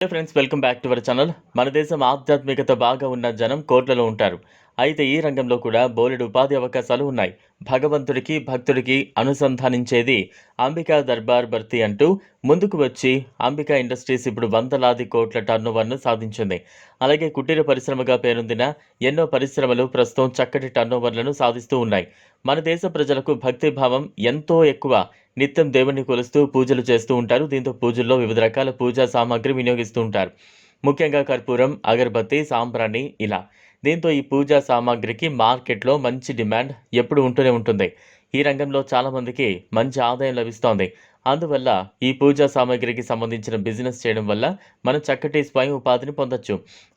Friends welcome back to our channel మన దేశం ఆధ్యాత్మికత బాగా ఉన్న జనం కోట్లలో ఉంటారు. అయితే ఈ రంగంలో కూడా బోలెడు ఉపాధి అవకాశాలు ఉన్నాయి. భగవంతుడికి భక్తుడికి అనుసంధానించేది అంబికా దర్బార్ భర్తీ అంటూ ముందుకు వచ్చి అంబికా ఇండస్ట్రీస్ ఇప్పుడు వందలాది కోట్ల టర్నోవర్ను సాధించింది. అలాగే కుటీర పరిశ్రమగా పేరొందిన ఎన్నో పరిశ్రమలు ప్రస్తుతం చక్కటి టర్నోవర్లను సాధిస్తూ ఉన్నాయి. మన దేశ ప్రజలకు భక్తి భావం ఎంతో ఎక్కువ. నిత్యం దేవుణ్ణి కొలుస్తూ పూజలు చేస్తూ ఉంటారు. దీంతో పూజల్లో వివిధ రకాల పూజా సామాగ్రి వినియోగిస్తూ ఉంటారు. ముఖ్యంగా కర్పూరం అగరబత్తి సాంబ్రాణి ఇలా. దీంతో ఈ పూజా సామాగ్రికి మార్కెట్లో మంచి డిమాండ్ ఎప్పుడు ఉంటూనే ఉంటుంది. ఈ రంగంలో చాలామందికి మంచి ఆదాయం లభిస్తోంది. అందువల్ల ఈ పూజా సామాగ్రికి సంబంధించిన బిజినెస్ చేయడం వల్ల మనం చక్కటి స్వయం ఉపాధిని పొందొచ్చు.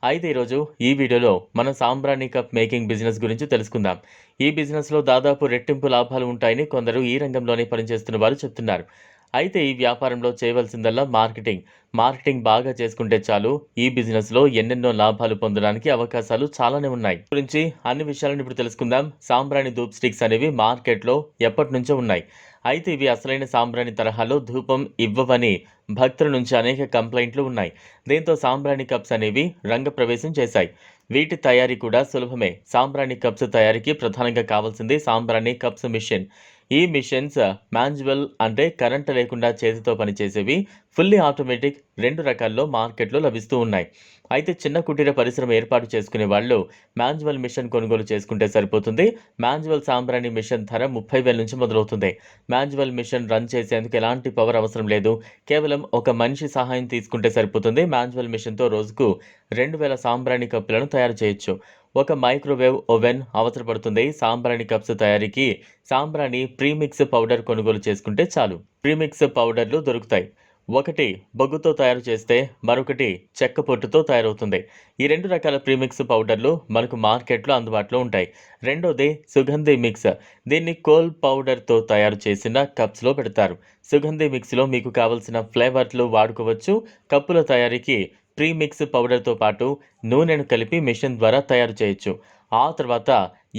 అయితే ఈరోజు ఈ వీడియోలో మనం సాంబ్రాణి కప్ మేకింగ్ బిజినెస్ గురించి తెలుసుకుందాం. ఈ బిజినెస్లో దాదాపు రెట్టింపు లాభాలు ఉంటాయని కొందరు ఈ రంగంలోనే పనిచేస్తున్న వారు చెప్తున్నారు. అయితే ఈ వ్యాపారంలో చేయవలసిందల్లా మార్కెటింగ్. మార్కెటింగ్ బాగా చేసుకుంటే చాలు ఈ బిజినెస్లో ఎన్నెన్నో లాభాలు పొందడానికి అవకాశాలు చాలానే ఉన్నాయి. గురించి అన్ని విషయాలను ఇప్పుడు తెలుసుకుందాం. సాంబ్రాణి ధూప్ స్టిక్స్ అనేవి మార్కెట్లో ఎప్పటి నుంచో ఉన్నాయి. అయితే ఇవి అసలైన సాంబ్రాణి తరహాలో ధూపం ఇవ్వవని భక్తుల నుంచి అనేక కంప్లైంట్లు ఉన్నాయి. దీంతో సాంబ్రాణి కప్స్ అనేవి రంగప్రవేశం చేశాయి. వీటి తయారీ కూడా సులభమే. సాంబ్రాణి కప్స్ తయారీకి ప్రధానంగా కావాల్సింది సాంబ్రాణి కప్స్ మిషన్. ఈ మిషన్స్ మాన్యువల్ అంటే కరెంట్ లేకుండా చేతితో పనిచేసేవి ఫుల్లీ ఆటోమేటిక్ రెండు రకాల్లో మార్కెట్లో లభిస్తూ ఉన్నాయి. అయితే చిన్న కుటీర పరిశ్రమ ఏర్పాటు చేసుకునే వాళ్ళు మాన్యువల్ మిషన్ కొనుగోలు చేసుకుంటే సరిపోతుంది. మాన్యువల్ సాంబ్రాణి మిషన్ ధర ముప్పై వేల నుంచి మొదలవుతుంది. మాన్యువల్ మిషన్ రన్ చేసేందుకు ఎలాంటి పవర్ అవసరం లేదు. కేవలం ఒక మనిషి సహాయం తీసుకుంటే సరిపోతుంది. మాన్యువల్ మిషన్తో రోజుకు రెండు వేల సాంబ్రాణి కప్పులను తయారు చేయొచ్చు. ఒక మైక్రోవేవ్ ఓవెన్ అవసరపడుతుంది. సాంబ్రాణి కప్స్ తయారీకి సాంబ్రాణి ప్రీమిక్స్ పౌడర్ కొనుగోలు చేసుకుంటే చాలు. ప్రీమిక్స్ పౌడర్లు దొరుకుతాయి. ఒకటి బొగ్గుతో తయారు చేస్తే మరొకటి చెక్క పొట్టుతో తయారవుతుంది. ఈ రెండు రకాల ప్రీమిక్స్ పౌడర్లు మనకు మార్కెట్లో అందుబాటులో ఉంటాయి. రెండోది సుగంధి మిక్స్. దీన్ని కోల్ పౌడర్తో తయారు చేసిన కప్స్లో పెడతారు. సుగంధి మిక్స్లో మీకు కావలసిన ఫ్లేవర్లు వాడుకోవచ్చు. కప్పుల తయారీకి ప్రీమిక్స్ పౌడర్తో పాటు నూనెను కలిపి మిషన్ ద్వారా తయారు చేయొచ్చు. ఆ తర్వాత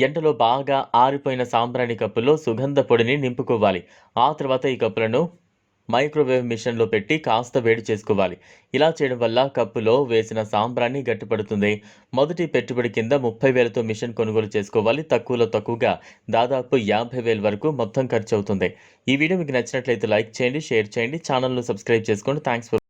ఎండలో బాగా ఆరిపోయిన సాంబ్రాణి కప్పులో సుగంధ పొడిని నింపుకోవాలి. ఆ తర్వాత ఈ కప్పులను మైక్రోవేవ్ మిషన్లో పెట్టి కాస్త వేడి చేసుకోవాలి. ఇలా చేయడం వల్ల కప్పులో వేసిన సాంబ్రాన్ని గట్టిపడుతుంది. మొదటి పెట్టుబడి కింద ముప్పై వేలతో మిషన్ కొనుగోలు చేసుకోవాలి. తక్కువలో తక్కువగా దాదాపు యాభై వేల వరకు మొత్తం ఖర్చు అవుతుంది. ఈ వీడియో మీకు నచ్చినట్లయితే లైక్ చేయండి షేర్ చేయండి ఛానల్ను సబ్స్క్రైబ్ చేసుకోండి. Thanks for